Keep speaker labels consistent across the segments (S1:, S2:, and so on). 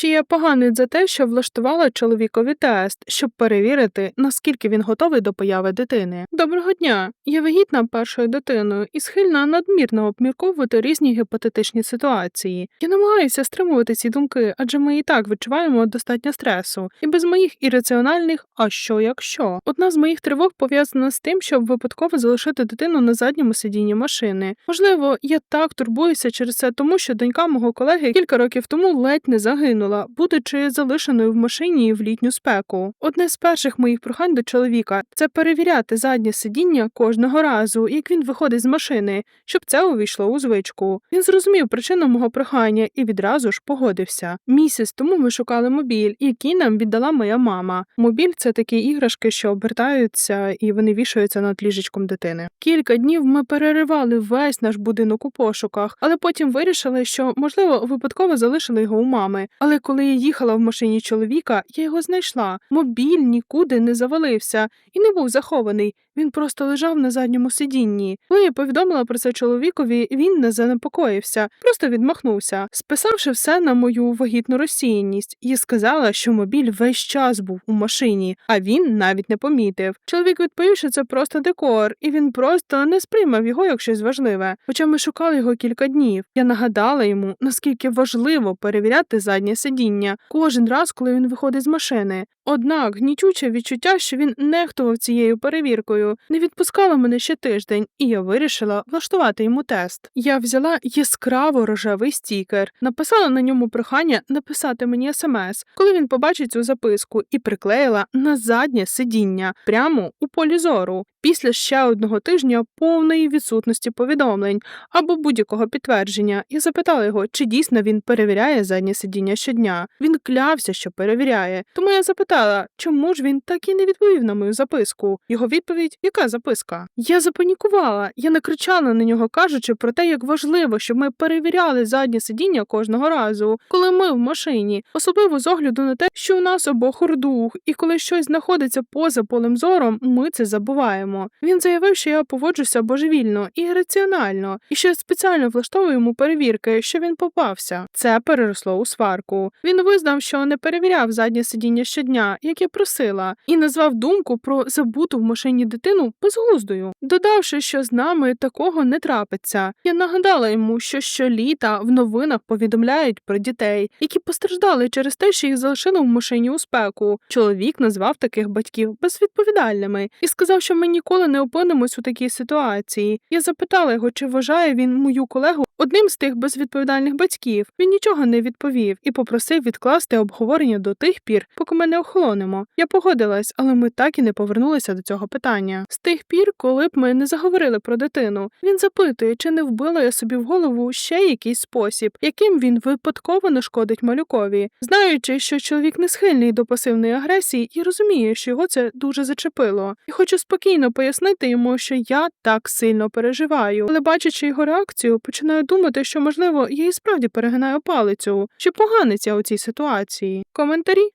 S1: Чи я поганець за те, що влаштувала чоловікові тест, щоб перевірити, наскільки він готовий до появи дитини? Доброго дня! Я вагітна першою дитиною і схильна надмірно обмірковувати різні гіпотетичні ситуації. Я намагаюся стримувати ці думки, адже ми і так відчуваємо достатньо стресу, і без моїх ірраціональних а що якщо? Одна з моїх тривог пов'язана з тим, щоб випадково залишити дитину на задньому сидінні машини. Можливо, я так турбуюся через це, тому що донька мого колеги кілька років тому ледь не загинула, будучи залишеною в машині в літню спеку. Одне з перших моїх прохань до чоловіка це перевіряти заднє сидіння кожного разу, як він виходить з машини, щоб це увійшло у звичку. Він зрозумів причину мого прохання і відразу ж погодився. Місяць тому ми шукали мобіль, який нам віддала моя мама. Мобіль це такі іграшки, що обертаються і вони вішаються над ліжечком дитини. Кілька днів ми переривали весь наш будинок у пошуках, але потім вирішили, що можливо випадково залишили його у мами. Але коли я їхала в машині чоловіка, я його знайшла. Мобіль нікуди не завалився і не був захований. Він просто лежав на задньому сидінні. Коли я повідомила про це чоловікові, він не занепокоївся, просто відмахнувся, списавши все на мою вагітну розсіяність, і сказала, що мобіль весь час був у машині, а він навіть не помітив. Чоловік відповів, що це просто декор, і він просто не сприймав його як щось важливе. Хоча ми шукали його кілька днів. Я нагадала йому, наскільки важливо перевіряти заднє сидіння кожен раз, коли він виходить з машини. Однак гнітюче відчуття, що він нехтував цією перевіркою, не відпускало мене ще тиждень, і я вирішила влаштувати йому тест. Я взяла яскраво рожевий стікер, написала на ньому прохання написати мені смс, коли він побачить цю записку, і приклеїла на заднє сидіння прямо у полі зору. Після ще одного тижня повної відсутності повідомлень або будь-якого підтвердження, я запитала його, чи дійсно він перевіряє заднє сидіння щодня. Він клявся, що перевіряє. Тому я запитала, чому ж він так і не відповів на мою записку. Його відповідь яка записка? Я запанікувала, я накричала на нього, кажучи про те, як важливо, щоб ми перевіряли заднє сидіння кожного разу, коли ми в машині, особливо з огляду на те, що у нас обох урдух, і коли щось знаходиться поза полем зором, ми це забуваємо. Він заявив, що я поводжуся божевільно і ірраціонально, і я спеціально влаштовую йому перевірки, що він попався. Це переросло у сварку. Він визнав, що не перевіряв заднє сидіння щодня, як я просила, і назвав думку про забуту в машині дитину безглуздою, додавши, що з нами такого не трапиться. Я нагадала йому, що щоліта в новинах повідомляють про дітей, які постраждали через те, що їх залишили в машині у спеку. Чоловік назвав таких батьків безвідповідальними і сказав, що ми ніколи не опинимось у такій ситуації. Я запитала його, чи вважає він мою колегу одним з тих безвідповідальних батьків. Він нічого не відповів і попросив відкласти обговорення до тих пір, поки ми не охолонемо. Я погодилась, але ми так і не повернулися до цього питання. З тих пір, коли б ми не заговорили про дитину, він запитує, чи не вбила я собі в голову ще якийсь спосіб, яким він випадково нашкодить малюкові, знаючи, що чоловік не схильний до пасивної агресії і розуміє, що його це дуже зачепило. І хочу спокійно пояснити йому, що я так сильно переживаю, але бачачи його реакцію, починаю думати, що можливо я і справді перегинаю палицю, чи поганець я у цій ситуації. Коментарі.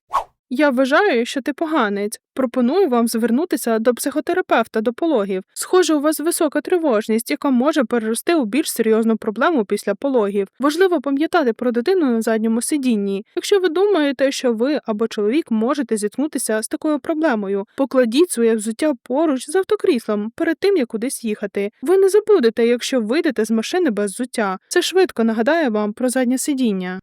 S1: Я вважаю, що ти поганець. Пропоную вам звернутися до психотерапевта до пологів. Схоже, у вас висока тривожність, яка може перерости у більш серйозну проблему після пологів. Важливо пам'ятати про дитину на задньому сидінні. Якщо ви думаєте, що ви або чоловік можете зіткнутися з такою проблемою, покладіть своє взуття поруч з автокріслом перед тим, як кудись їхати. Ви не забудете, якщо вийдете з машини без взуття. Це швидко нагадає вам про заднє сидіння.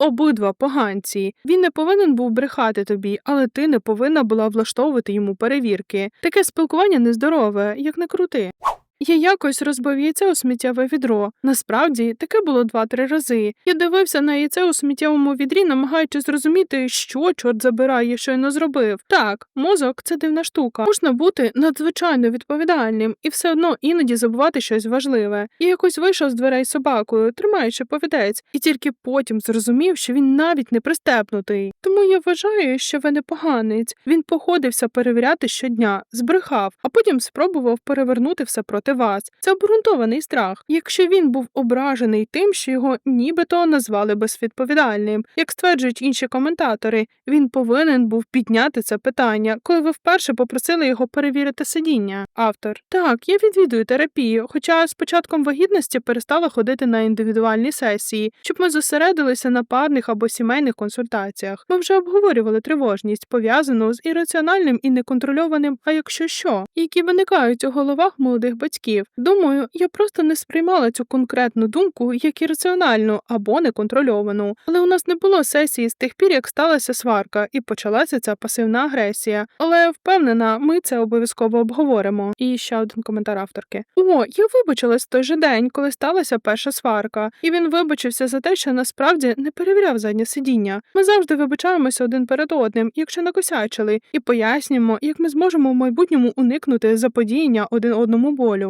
S1: Обидва поганці. Він не повинен був брехати тобі, але ти не повинна була влаштовувати йому перевірки. Таке спілкування нездорове, як не крути. Я якось розбив яйце у сміттєве відро. Насправді таке було два-три рази. Я дивився на яйце у сміттєвому відрі, намагаючись зрозуміти, що чорт забирає, щойно зробив. Так, мозок це дивна штука. Можна бути надзвичайно відповідальним і все одно іноді забувати щось важливе. Я якось вийшов з дверей собакою, тримаючи повідець, і тільки потім зрозумів, що він навіть не пристепнутий. Тому я вважаю, що ви не поганець. Він походився перевіряти щодня, збрехав, а потім спробував перевернути все проти проти вас. Це обґрунтований страх. Якщо він був ображений тим, що його нібито назвали безвідповідальним, як стверджують інші коментатори, він повинен був підняти це питання, коли ви вперше попросили його перевірити сидіння. Автор так, я відвідую терапію, хоча з початком вагітності перестала ходити на індивідуальні сесії, щоб ми зосередилися на парних або сімейних консультаціях. Ми вже обговорювали тривожність, пов'язану з ірраціональним і неконтрольованим, а якщо що, які виникають у головах молодих батьків. Думаю, я просто не сприймала цю конкретну думку як ірраціональну або неконтрольовану. Але у нас не було сесії з тих пір, як сталася сварка, і почалася ця пасивна агресія. Але впевнена, ми це обов'язково обговоримо. І ще один коментар авторки. О, я вибачилась в той же день, коли сталася перша сварка, і він вибачився за те, що насправді не перевіряв заднє сидіння. Ми завжди вибачаємося один перед одним, якщо накосячили, і пояснюємо, як ми зможемо в майбутньому уникнути заподіяння один одному болю.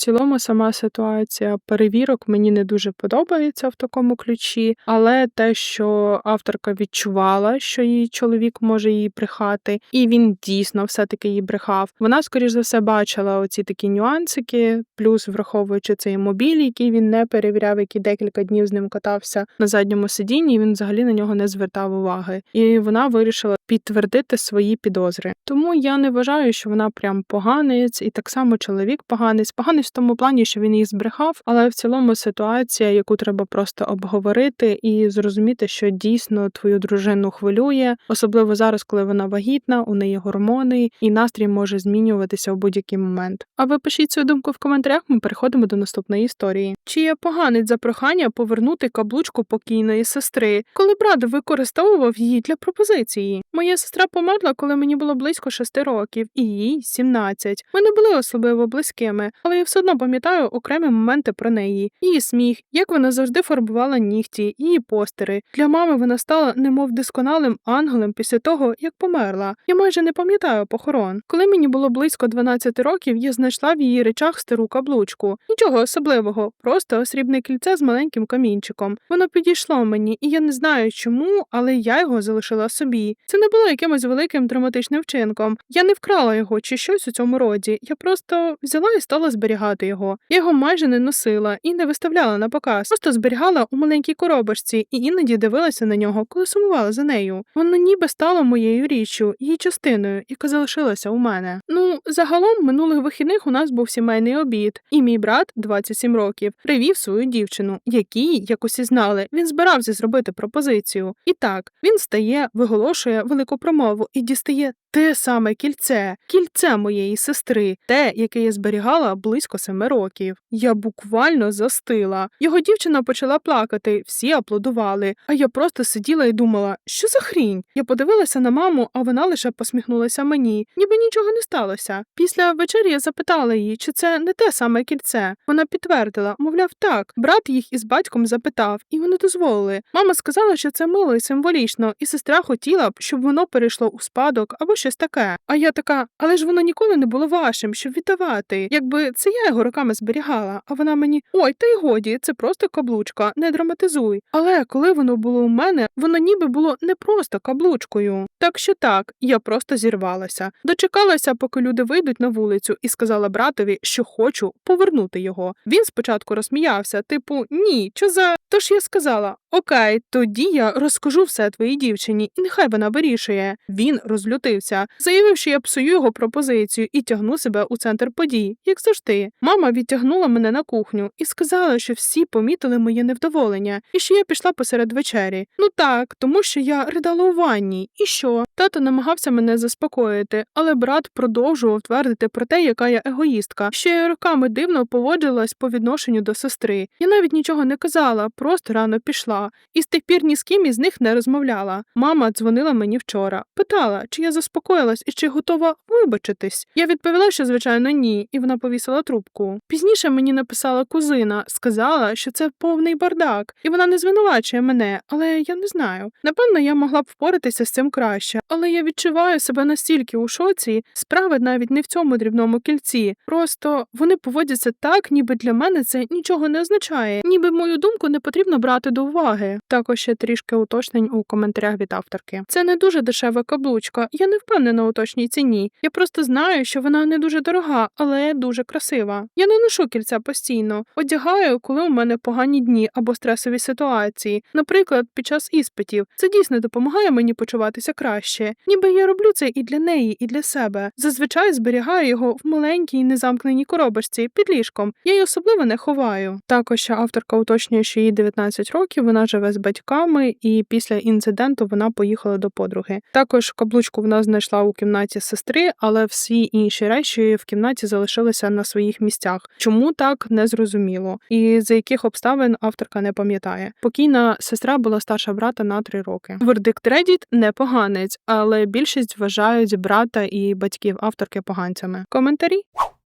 S1: цілому, сама ситуація перевірок мені не дуже подобається в такому ключі, але те, що авторка відчувала, що її чоловік може її брехати, і він дійсно все-таки її брехав. Вона, скоріш за все, бачила оці такі нюансики, плюс враховуючи цей мобіль, який він не перевіряв, який декілька днів з ним катався на задньому сидінні. і Він взагалі на нього не звертав уваги, і вона вирішила підтвердити свої підозри. Тому я не вважаю, що вона прям поганець, і так само чоловік поганець. Поганець в тому плані, що він їх збрехав, але в цілому ситуація, яку треба просто обговорити і зрозуміти, що дійсно твою дружину хвилює, особливо зараз, коли вона вагітна, у неї гормони, і настрій може змінюватися у будь-який момент. А ви пишіть свою думку в коментарях. Ми переходимо до наступної історії. Чи є поганець за прохання повернути каблучку покійної сестри, коли брат використовував її для пропозиції? Моя сестра померла, коли мені було близько шести років, і їй 17. Ми не були особливо близькими, але я все одно пам'ятаю окремі моменти про неї, її сміх, як вона завжди фарбувала нігті, її постери. Для мами вона стала немов досконалим ангелем після того, як померла. Я майже не пам'ятаю похорон. Коли мені було близько 12 років, я знайшла в її речах стару каблучку. Нічого особливого, просто срібне кільце з маленьким камінчиком. Воно підійшло мені, і я не знаю чому, але я його залишила собі. Це не було якимось великим драматичним вчинком. Я не вкрала його чи щось у цьому роді. Я просто взяла і стала зберігати його. Я його майже не носила і не виставляла на показ. Просто зберігала у маленькій коробочці і іноді дивилася на нього, коли сумувала за нею. Воно ніби стало моєю річчю, її частиною, яка залишилася у мене. Ну, загалом, минулих вихідних у нас був сімейний обід, і мій брат, 27 років, привів свою дівчину, якій, як усі знали, він збирався зробити пропозицію. І так, він встає, виголошує велику промову і дістає те саме кільце, кільце моєї сестри, те, яке я зберігала близько семи років. Я буквально застила. Його дівчина почала плакати, всі аплодували, а я просто сиділа і думала, що за хрінь? Я подивилася на маму, а вона лише посміхнулася мені, ніби нічого не сталося. Після вечері я запитала її, чи це не те саме кільце. Вона підтвердила, мовляв, так. Брат їх із батьком запитав, і вони дозволили. Мама сказала, що це мило і символічно, і сестра хотіла б, щоб воно перейшло у спадок або щось таке. А я така, але ж воно ніколи не було вашим, щоб віддавати. Якби це я його роками зберігала, а вона мені ой, та й годі, це просто каблучка, не драматизуй. Але коли воно було у мене, воно ніби було не просто каблучкою. Так що так, я просто зірвалася. Дочекалася, поки люди вийдуть на вулицю, і сказала братові, що хочу повернути його. Він спочатку розсміявся, типу, ні, що за. Тож я сказала: Окей, тоді я розкажу все твоїй дівчині, і нехай вона вирішує. Він розлютився, заявив, що я псую його пропозицію і тягну себе у центр подій, як завжди. Мама відтягнула мене на кухню і сказала, що всі помітили моє невдоволення, і що я пішла посеред вечері. Ну так, тому що я ридала у ванні. І що? Тато намагався мене заспокоїти, але брат продовжував твердити про те, яка я егоїстка, що я роками дивно поводилась по відношенню до сестри. Я навіть нічого не казала, просто рано пішла, і з тих пір ні з ким із них не розмовляла. Мама дзвонила мені вчора, питала, чи я заспокоїлась і чи готова вибачитись. Я відповіла, що звичайно ні, і вона повісила трубку. Пізніше мені написала кузина, сказала, що це повний бардак, і вона не звинувачує мене, але я не знаю. Напевно, я могла б впоратися з цим краще, але я відчуваю себе настільки у шоці, справи навіть не в цьому дрібному кільці. Просто вони поводяться так, ніби для мене це нічого не означає, ніби мою думку не потрібно брати до уваги. Також ще трішки уточнень у коментарях від авторки. Це не дуже дешева каблучка, я не впевнена у точній ціні. Я Просто знаю, що вона не дуже дорога, але дуже красива. Я не ношу кільця постійно, одягаю, коли у мене погані дні або стресові ситуації, наприклад, під час іспитів. Це дійсно допомагає мені почуватися краще. Ніби я роблю це і для неї, і для себе. Зазвичай зберігаю його в маленькій незамкненій коробочці під ліжком. Я й особливо не ховаю. Також авторка уточнює, що їй 19 років, вона живе з батьками, і після інциденту вона поїхала до подруги. Також каблучку вона знайшла у кімнаті сестри, але всі інші речі в кімнаті залишилися на своїх місцях. Чому так не зрозуміло, і за яких обставин авторка не пам'ятає. Покійна сестра була старша брата на три роки. Вердикт Редіт не поганець, але більшість вважають брата і батьків авторки поганцями. Коментарі.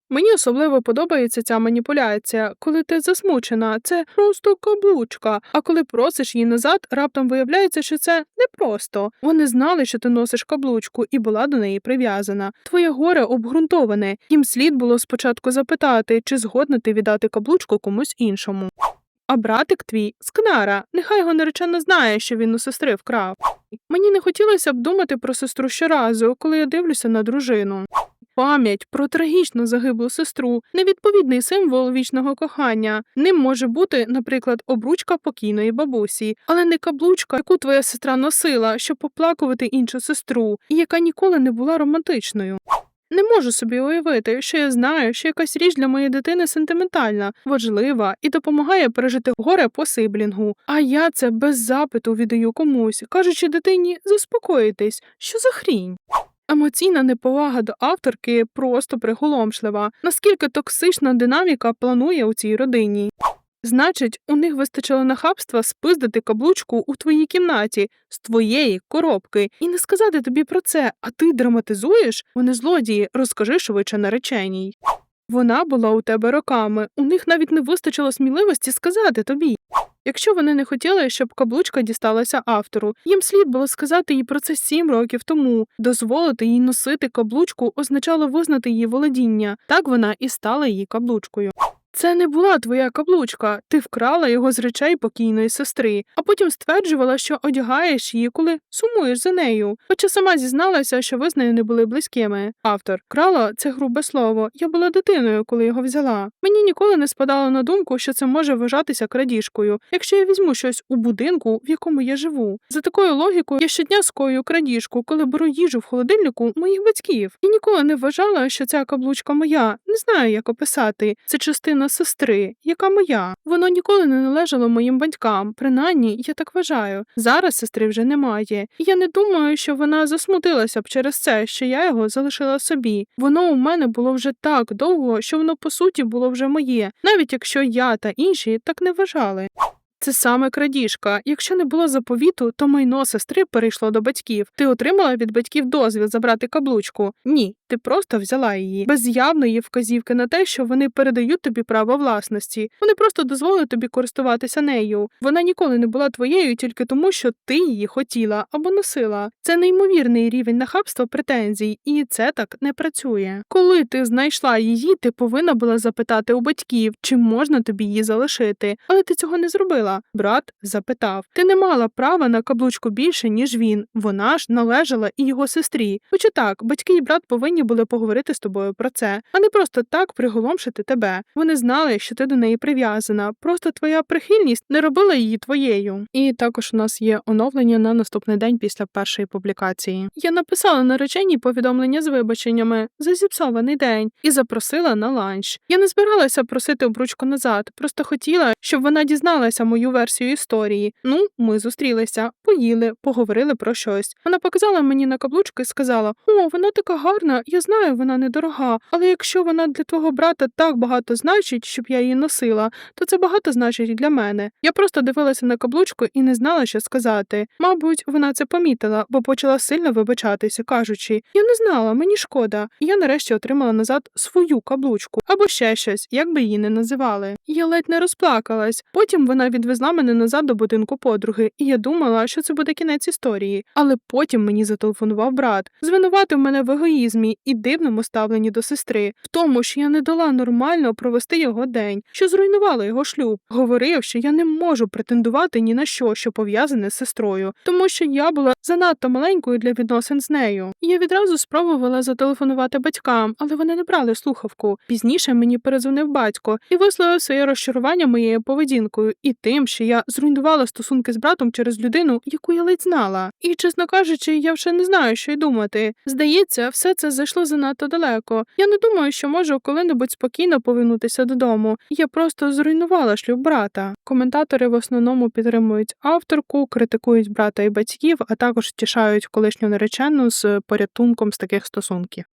S1: Мені особливо подобається ця маніпуляція, коли ти засмучена, це просто каблучка. А коли просиш її назад, раптом виявляється, що це не просто. Вони знали, що ти носиш каблучку, і була до неї прив'язана. Твоє горе обґрунтоване. Їм слід було спочатку запитати, чи згодна ти віддати каблучку комусь іншому. А братик твій скнара, нехай його наречена знає, що він у сестри вкрав. Мені не хотілося б думати про сестру щоразу, коли я дивлюся на дружину. Пам'ять про трагічно загиблу сестру невідповідний символ вічного кохання. Ним може бути, наприклад, обручка покійної бабусі, але не каблучка, яку твоя сестра носила, щоб поплакувати іншу сестру, і яка ніколи не була романтичною. Не можу собі уявити, що я знаю, що якась річ для моєї дитини сентиментальна, важлива і допомагає пережити горе по сиблінгу. А я це без запиту віддаю комусь, кажучи дитині заспокоїтись, що за хрінь. Емоційна неповага до авторки просто приголомшлива. Наскільки токсична динаміка планує у цій родині? Значить, у них вистачило нахабства спиздити каблучку у твоїй кімнаті з твоєї коробки і не сказати тобі про це, а ти драматизуєш? Вони злодії, розкажи швидше нареченій. Вона була у тебе роками, у них навіть не вистачило сміливості сказати тобі. Якщо вони не хотіли, щоб каблучка дісталася автору, їм слід було сказати їй про це сім років тому. Дозволити їй носити каблучку означало визнати її володіння. Так вона і стала її каблучкою. Це не була твоя каблучка, ти вкрала його з речей покійної сестри, а потім стверджувала, що одягаєш її, коли сумуєш за нею. Хоча сама зізналася, що ви з нею не були близькими. Автор крала це грубе слово. Я була дитиною, коли його взяла. Мені ніколи не спадало на думку, що це може вважатися крадіжкою, якщо я візьму щось у будинку, в якому я живу. За такою логікою, я щодня скою крадіжку, коли беру їжу в холодильнику моїх батьків. І ніколи не вважала, що ця каблучка моя. Не знаю, як описати. Це частина сестри, яка моя. Воно ніколи не належало моїм батькам. Принаймні, я так вважаю. Зараз сестри вже немає. І я не думаю, що вона засмутилася б через це, що я його залишила собі. Воно у мене було вже так довго, що воно по суті було вже моє, навіть якщо я та інші так не вважали. Це саме крадіжка. Якщо не було заповіту, то майно сестри перейшло до батьків. Ти отримала від батьків дозвіл забрати каблучку? Ні, ти просто взяла її без явної вказівки на те, що вони передають тобі право власності. Вони просто дозволили тобі користуватися нею. Вона ніколи не була твоєю тільки тому, що ти її хотіла або носила. Це неймовірний рівень нахабства претензій, і це так не працює. Коли ти знайшла її, ти повинна була запитати у батьків, чи можна тобі її залишити, але ти цього не зробила. Брат запитав: Ти не мала права на каблучку більше, ніж він. Вона ж належала і його сестрі. Хоча так, батьки і брат повинні були поговорити з тобою про це, а не просто так приголомшити тебе. Вони знали, що ти до неї прив'язана. Просто твоя прихильність не робила її твоєю. І також у нас є оновлення на наступний день після першої публікації. Я написала нареченій повідомлення з вибаченнями за зіпсований день і запросила на ланч. Я не збиралася просити обручку назад, просто хотіла, щоб вона дізналася мою версію історії. Ну, ми зустрілися, поїли, поговорили про щось. Вона показала мені на каблучку і сказала: О, вона така гарна, я знаю, вона недорога, але якщо вона для твого брата так багато значить, щоб я її носила, то це багато значить і для мене. Я просто дивилася на каблучку і не знала, що сказати. Мабуть, вона це помітила, бо почала сильно вибачатися, кажучи: Я не знала, мені шкода. І я нарешті отримала назад свою каблучку або ще щось, як би її не називали. Я ледь не розплакалась. Потім вона відвезла відвезла мене назад до будинку подруги, і я думала, що це буде кінець історії. Але потім мені зателефонував брат, звинуватив мене в егоїзмі і дивному ставленні до сестри, в тому, що я не дала нормально провести його день, що зруйнувала його шлюб. Говорив, що я не можу претендувати ні на що, що пов'язане з сестрою, тому що я була занадто маленькою для відносин з нею. Я відразу спробувала зателефонувати батькам, але вони не брали слухавку. Пізніше мені перезвонив батько і висловив своє розчарування моєю поведінкою і тим, що я зруйнувала стосунки з братом через людину, яку я ледь знала. І, чесно кажучи, я вже не знаю, що й думати. Здається, все це зайшло занадто далеко. Я не думаю, що можу коли-небудь спокійно повернутися додому. Я просто зруйнувала шлюб брата. Коментатори в основному підтримують авторку, критикують брата і батьків, а також втішають колишню наречену з порятунком з таких стосунків.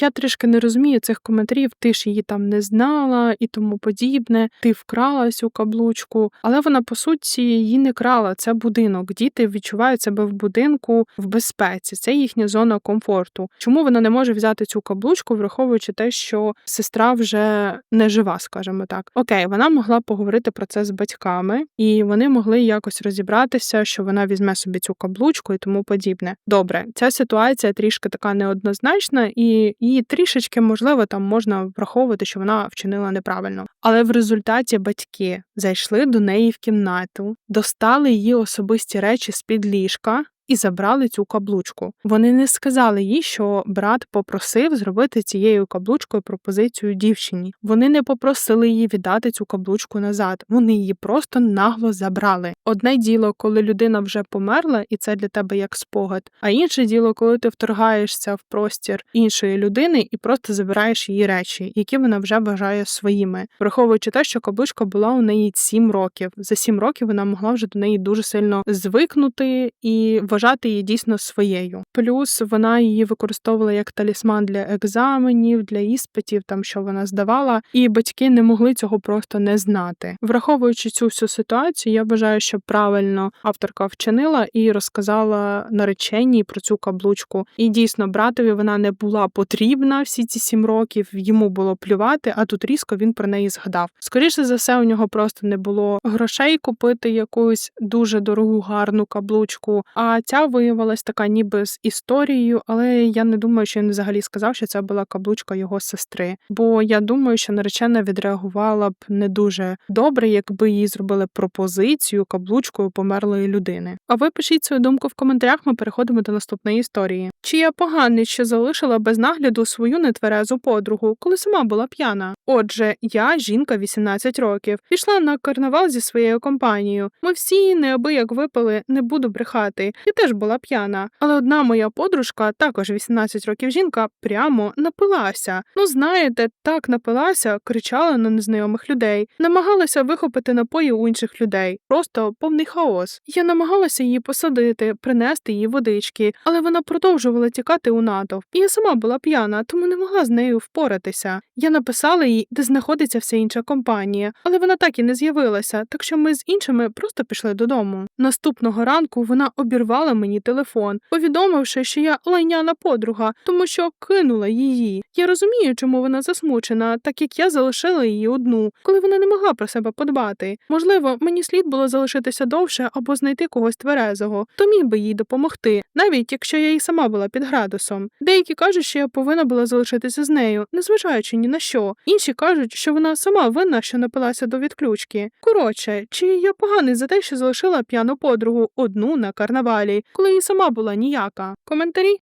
S1: Я трішки не розумію цих коментарів, ти ж її там не знала і тому подібне, ти вкрала цю каблучку, але вона по суті її не крала. Це будинок. Діти відчувають себе в будинку в безпеці. Це їхня зона комфорту. Чому вона не може взяти цю каблучку, враховуючи те, що сестра вже не жива, скажімо так. Окей, вона могла поговорити про це з батьками, і вони могли якось розібратися, що вона візьме собі цю каблучку і тому подібне. Добре, ця ситуація трішки така неоднозначна і і трішечки, можливо, там можна враховувати, що вона вчинила неправильно. Але в результаті батьки зайшли до неї в кімнату, достали її особисті речі з під ліжка. І забрали цю каблучку. Вони не сказали їй, що брат попросив зробити цією каблучкою пропозицію дівчині. Вони не попросили її віддати цю каблучку назад. Вони її просто нагло забрали. Одне діло, коли людина вже померла, і це для тебе як спогад. А інше діло, коли ти вторгаєшся в простір іншої людини і просто забираєш її речі, які вона вже вважає своїми, враховуючи те, що каблучка була у неї сім років. За сім років вона могла вже до неї дуже сильно звикнути і вважати її дійсно своєю. Плюс вона її використовувала як талісман для екзаменів, для іспитів, там що вона здавала, і батьки не могли цього просто не знати. Враховуючи цю всю ситуацію, я вважаю, що правильно авторка вчинила і розказала нареченій про цю каблучку. І дійсно, братові вона не була потрібна всі ці сім років. Йому було плювати, а тут різко він про неї згадав. Скоріше за все, у нього просто не було грошей купити якусь дуже дорогу гарну каблучку. А ця виявилась така, ніби з історією, але я не думаю, що він взагалі сказав, що це була каблучка його сестри. Бо я думаю, що наречена відреагувала б не дуже добре, якби їй зробили пропозицію каблучкою померлої людини. А ви пишіть свою думку в коментарях. Ми переходимо до наступної історії. Чи я поганий, що залишила без нагляду свою нетверезу подругу, коли сама була п'яна? Отже, я жінка 18 років, пішла на карнавал зі своєю компанією. Ми всі неабияк випили, не буду брехати. Теж була п'яна, але одна моя подружка, також 18 років жінка, прямо напилася. Ну, знаєте, так напилася, кричала на незнайомих людей, намагалася вихопити напої у інших людей. Просто повний хаос. Я намагалася її посадити, принести їй водички, але вона продовжувала тікати у натовп. І я сама була п'яна, тому не могла з нею впоратися. Я написала їй, де знаходиться вся інша компанія, але вона так і не з'явилася, так що ми з іншими просто пішли додому. Наступного ранку вона обірвала мені телефон, повідомивши, що я лайняна подруга, тому що кинула її. Я розумію, чому вона засмучена, так як я залишила її одну, коли вона не могла про себе подбати. Можливо, мені слід було залишитися довше або знайти когось тверезого, то міг би їй допомогти, навіть якщо я і сама була під градусом. Деякі кажуть, що я повинна була залишитися з нею, незважаючи ні на що. Інші кажуть, що вона сама винна, що напилася до відключки. Коротше, чи я поганий за те, що залишила п'яну подругу одну на карнавалі, коли і сама була ніяка. Коментарі.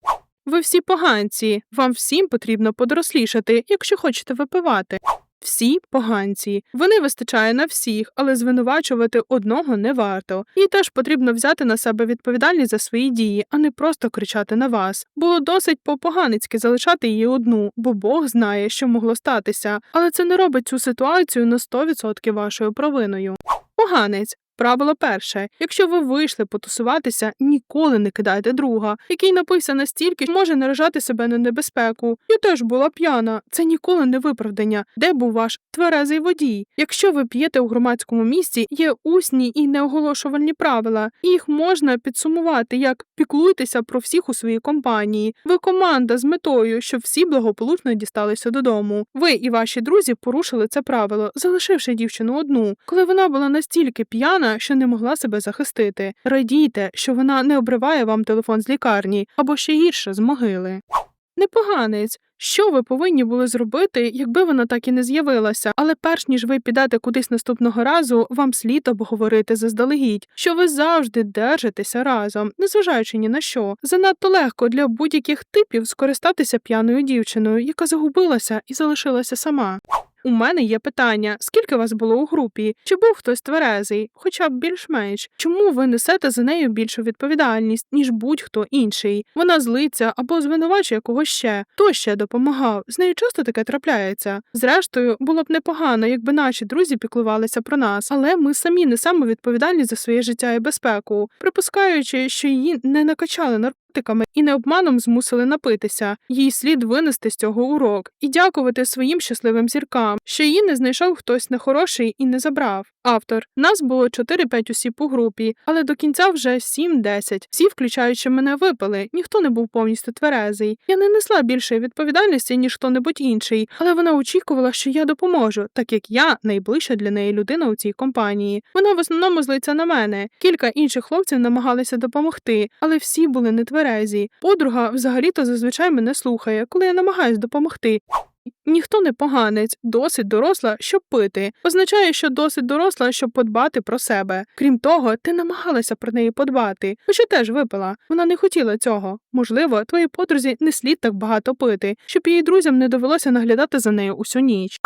S1: Ви всі поганці, вам всім потрібно подорослішати, якщо хочете випивати. Всі поганці. Вони вистачає на всіх, але звинувачувати одного не варто. І теж потрібно взяти на себе відповідальність за свої дії, а не просто кричати на вас. Було досить по-поганицьки залишати її одну, бо Бог знає, що могло статися. Але це не робить цю ситуацію на 100% вашою провиною. Поганець. Правило перше: якщо ви вийшли потусуватися, ніколи не кидайте друга, який напився настільки, що може наражати себе на небезпеку. Я теж була п'яна. Це ніколи не виправдання. Де був ваш тверезий водій? Якщо ви п'єте у громадському місці, є усні і неоголошувальні правила, їх можна підсумувати як піклуйтеся про всіх у своїй компанії. Ви команда з метою, щоб всі благополучно дісталися додому. Ви і ваші друзі порушили це правило, залишивши дівчину одну, коли вона була настільки п'яна людина, що не могла себе захистити. Радійте, що вона не обриває вам телефон з лікарні або ще гірше з могили. Непоганець. Що ви повинні були зробити, якби вона так і не з'явилася? Але перш ніж ви підете кудись наступного разу, вам слід обговорити заздалегідь, що ви завжди держитеся разом, незважаючи ні на що. Занадто легко для будь-яких типів скористатися п'яною дівчиною, яка загубилася і залишилася сама. У мене є питання: скільки вас було у групі? Чи був хтось тверезий, хоча б більш-менш? Чому ви несете за нею більшу відповідальність, ніж будь-хто інший? Вона злиться або звинувачує когось ще. Хто ще допомагав? З нею часто таке трапляється. Зрештою, було б непогано, якби наші друзі піклувалися про нас, але ми самі несемо відповідальність за своє життя і безпеку, припускаючи, що її не накачали наркотиками і не обманом змусили напитися. Їй слід винести з цього урок і дякувати своїм щасливим зіркам, що її не знайшов хтось нехороший і не забрав. Автор нас було 4-5 осіб у групі, але до кінця вже 7-10. Всі, включаючи мене, випили. Ніхто не був повністю тверезий. Я не несла більшої відповідальності, ніж хто-небудь інший, але вона очікувала, що я допоможу, так як я найближча для неї людина у цій компанії. Вона в основному злиться на мене. Кілька інших хлопців намагалися допомогти, але всі були нетверезі. Подруга взагалі-то зазвичай мене слухає, коли я намагаюсь допомогти. Ніхто не поганець, досить доросла, щоб пити. Означає, що досить доросла, щоб подбати про себе. Крім того, ти намагалася про неї подбати, хоча теж випила. Вона не хотіла цього. Можливо, твоїй подрузі не слід так багато пити, щоб її друзям не довелося наглядати за нею усю ніч.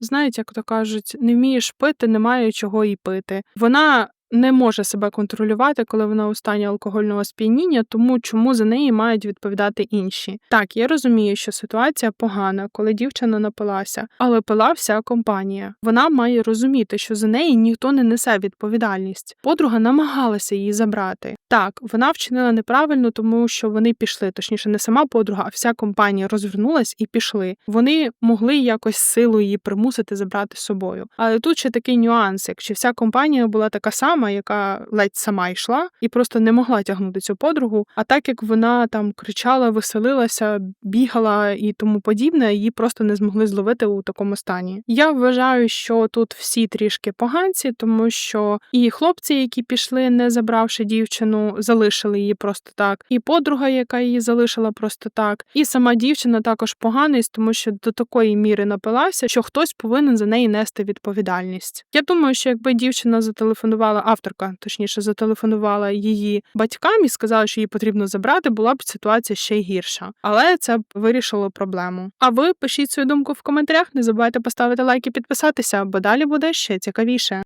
S1: Знають, як то кажуть, не вмієш пити, немає чого й пити. Вона не може себе контролювати, коли вона у стані алкогольного сп'яніння, тому чому за неї мають відповідати інші. Так, я розумію, що ситуація погана, коли дівчина напилася, але пила вся компанія. Вона має розуміти, що за неї ніхто не несе відповідальність. Подруга намагалася її забрати. Так, вона вчинила неправильно, тому що вони пішли, точніше, не сама подруга, а вся компанія розвернулась і пішли. Вони могли якось силу її примусити забрати з собою. Але тут ще такий нюанс, якщо вся компанія була така сама, яка ледь сама йшла і просто не могла тягнути цю подругу. А так як вона там кричала, веселилася, бігала і тому подібне, її просто не змогли зловити у такому стані. Я вважаю, що тут всі трішки поганці, тому що і хлопці, які пішли, не забравши дівчину, залишили її просто так, і подруга, яка її залишила просто так, і сама дівчина також поганець, тому що до такої міри напилася, що хтось повинен за неї нести відповідальність. Я думаю, що якби дівчина зателефонувала, авторка точніше зателефонувала її батькам і сказала, що її потрібно забрати, була б ситуація ще гірша. Але це б вирішило проблему. А ви пишіть свою думку в коментарях. Не забувайте поставити лайк і підписатися, бо далі буде ще цікавіше.